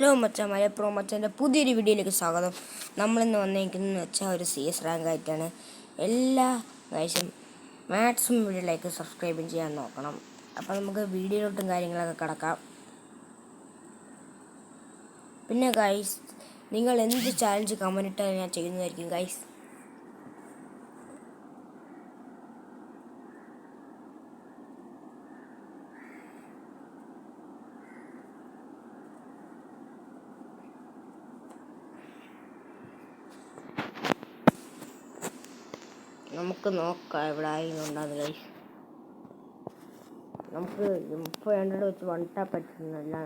Hello മച്ചാമായ pro മച്ചാന്റെ പുതിയൊരു വീഡിയോയിലേക്ക് സ്വാഗതം. നമ്മളിന്ന് വന്നിരിക്കുന്നതെന്ന് വെച്ചാൽ ഒരു സി എസ് റാങ്ക് ആയിട്ടാണ്. എല്ലാ പ്രാവശ്യം മാക്സിമം വീഡിയോയിലേക്ക് സബ്സ്ക്രൈബും ചെയ്യാൻ നോക്കണം. അപ്പോൾ നമുക്ക് വീഡിയോയിലോട്ടും കാര്യങ്ങളൊക്കെ കിടക്കാം. പിന്നെ ഗൈസ് നിങ്ങൾ എന്ത് ചാലഞ്ച് കമന്റ് ഇട്ടാൽ ഞാൻ ചെയ്യുന്നതായിരിക്കും ഗൈസ് നമുക്ക് നോക്കാം എവിടെ ആയിരുന്നുണ്ടാന്ന് ഗൈസ് നമുക്ക് മുപ്പത് ഹൺഡ്രഡ് വെച്ച് വൺ പറ്റുന്നില്ല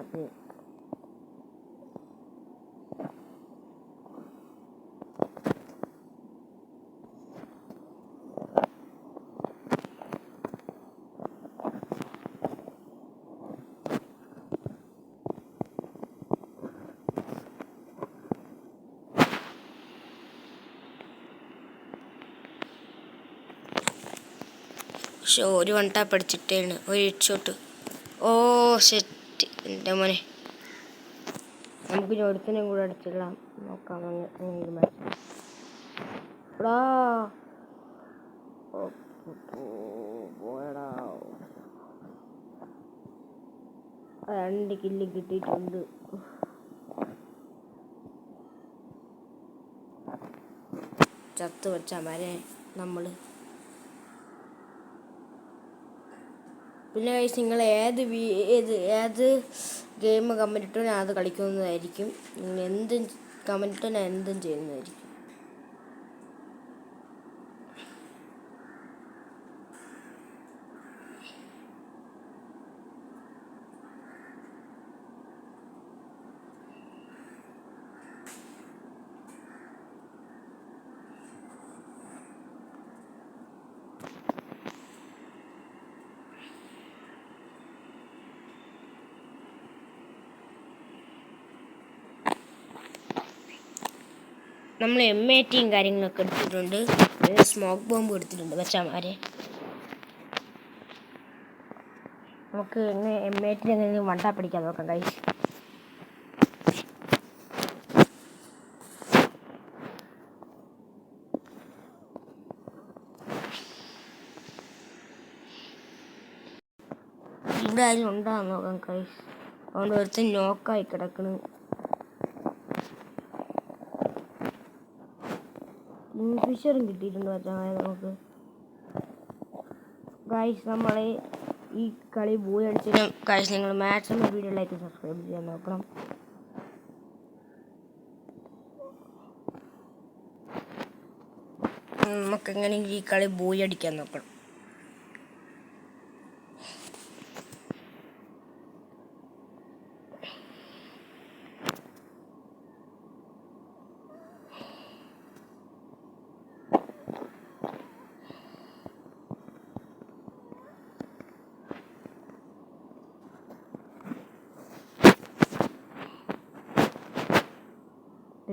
പക്ഷെ ഒരു വൺ ടാപ്പ് അടിച്ചിട്ടേണ് ഒരു ഇടിച്ചോട്ട് ഓ സെറ്റ് എന്റെ മോനെ. നമുക്ക് ഒരുത്തനെയും കൂടെ അടിച്ചിടാം. നോക്കാം രണ്ട് കില്ല് കിട്ടിയിട്ടുണ്ട്. ചത്തു വെച്ച മരെ നമ്മൾ. പിന്നെ കഴിച്ച് നിങ്ങൾ ഏത് ഏത് ഏത് ഗെയിം കമന്റ് ഇട്ടോ ഞാൻ അത് കളിക്കുന്നതായിരിക്കും. നിങ്ങൾ എന്തും കമന്റ് ഞാൻ എന്തും ചെയ്യുന്നതായിരിക്കും. നമ്മൾ എം എ ടിയും കാര്യങ്ങളൊക്കെ എടുത്തിട്ടുണ്ട്. സ്മോക്ക് ബോംബ് എടുത്തിട്ടുണ്ട് വെച്ചാമാരെ നമുക്ക് ഇന്ന് എം എ ടി എന്തെങ്കിലും വണ്ടാ പിടിക്കാൻ നോക്കാം കൈ ആരും ഉണ്ടാകാൻ നോക്കാം കൈ അതുകൊണ്ട് ഒരുത്തൻ നോക്കായി കിടക്കണ്. കിങ്ഫിഷറും കിട്ടിയിട്ടുണ്ട് വെച്ചാൽ നമുക്ക്. ഗൈസ് നമ്മളെ ഈ കളി പോയി അടിച്ചാലും ഗൈസ് നിങ്ങൾ മാക്സിമം വീഡിയോ ലൈക്ക് സബ്സ്ക്രൈബ് ചെയ്യാൻ നോക്കണം. എങ്ങനെ ഈ കളി പോയി അടിക്കാൻ നോക്കണം.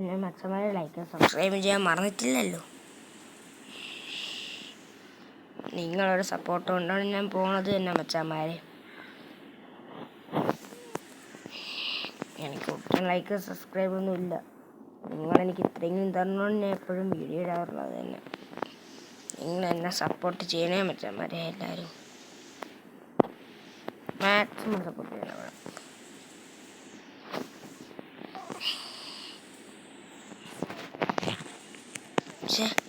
പിന്നെ മച്ചന്മാരെ ലൈക്ക് സബ്സ്ക്രൈബ് ചെയ്യാൻ മറന്നിട്ടില്ലല്ലോ. നിങ്ങളൊരു സപ്പോർട്ട് കൊണ്ടാണ് ഞാൻ പോണത് തന്നെ മച്ചന്മാരെ. എനിക്ക് ഒട്ടും ലൈക്ക് സബ്സ്ക്രൈബ് ഒന്നും ഇല്ല. നിങ്ങൾ എനിക്ക് ഇത്രയെങ്കിലും തരണോണ്ട് ഞാൻ എപ്പോഴും വീഡിയോ ഇടാറുള്ളത് തന്നെ. നിങ്ങൾ എന്നെ സപ്പോർട്ട് ചെയ്യണേ മച്ചന്മാരെ എല്ലാവരും. മാക്സിമം സപ്പോർട്ട് ചെയ്യണം പക്ഷേ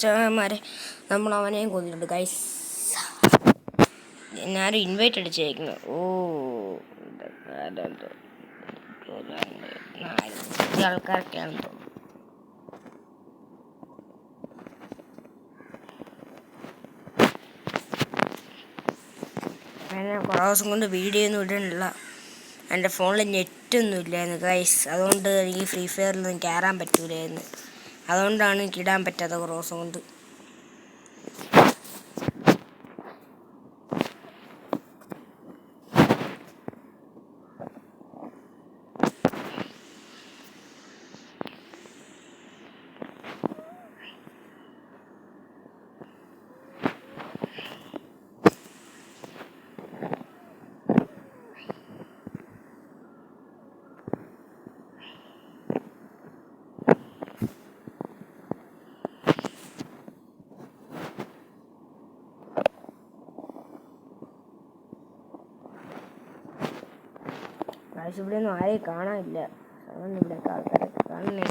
ചാമാരെ നമ്മൾ അവനെയും കൊന്നിട്ടുണ്ട്. ഗൈസ് ഞാനൊരു ഇൻവൈറ്റ് അടിച്ചേക്കുന്നു. ഓ അതെന്തോ തോന്നുന്നു. ഞാൻ കുറേ ദിവസം കൊണ്ട് വീഡിയോ ഒന്നും ഇടണില്ല. എന്റെ ഫോണിൽ നെറ്റൊന്നും ഇല്ലായിരുന്നു ഗൈസ് അതുകൊണ്ട് എനിക്ക് ഫ്രീ ഫയറിലൊന്നും കയറാൻ പറ്റൂലായിരുന്നു. അതുകൊണ്ടാണ് എനിക്ക് ഇടാൻ പറ്റാത്ത കുറേ ദിവസം കൊണ്ട്. കൈസ് ഇവിടെ ഒന്നും ആരെയും കാണാനില്ല. അതുകൊണ്ട് ഇവിടെയൊക്കെ ആൾക്കാരൊക്കെ കാണുന്നേ.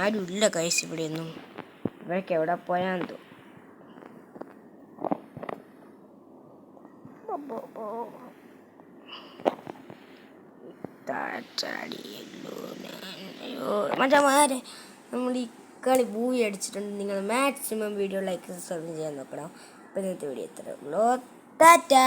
ആരും ഇല്ല കൈസ് ഇവിടെ ഒന്നും. ഇവരൊക്കെ എവിടെ. അയ്യോ മറ്റന്മാരെ നമ്മൾ ഈ കളി ഭൂവി അടിച്ചിട്ടുണ്ട്. നിങ്ങൾ മാക്സിമം വീഡിയോ ലൈക്ക് സബ്സ്ക്രൈബ് ചെയ്യാൻ നോക്കണം. അപ്പം ഇന്നത്തെ വീഡിയോ ഇത്ര ഉള്ളൂ. ടാറ്റാ.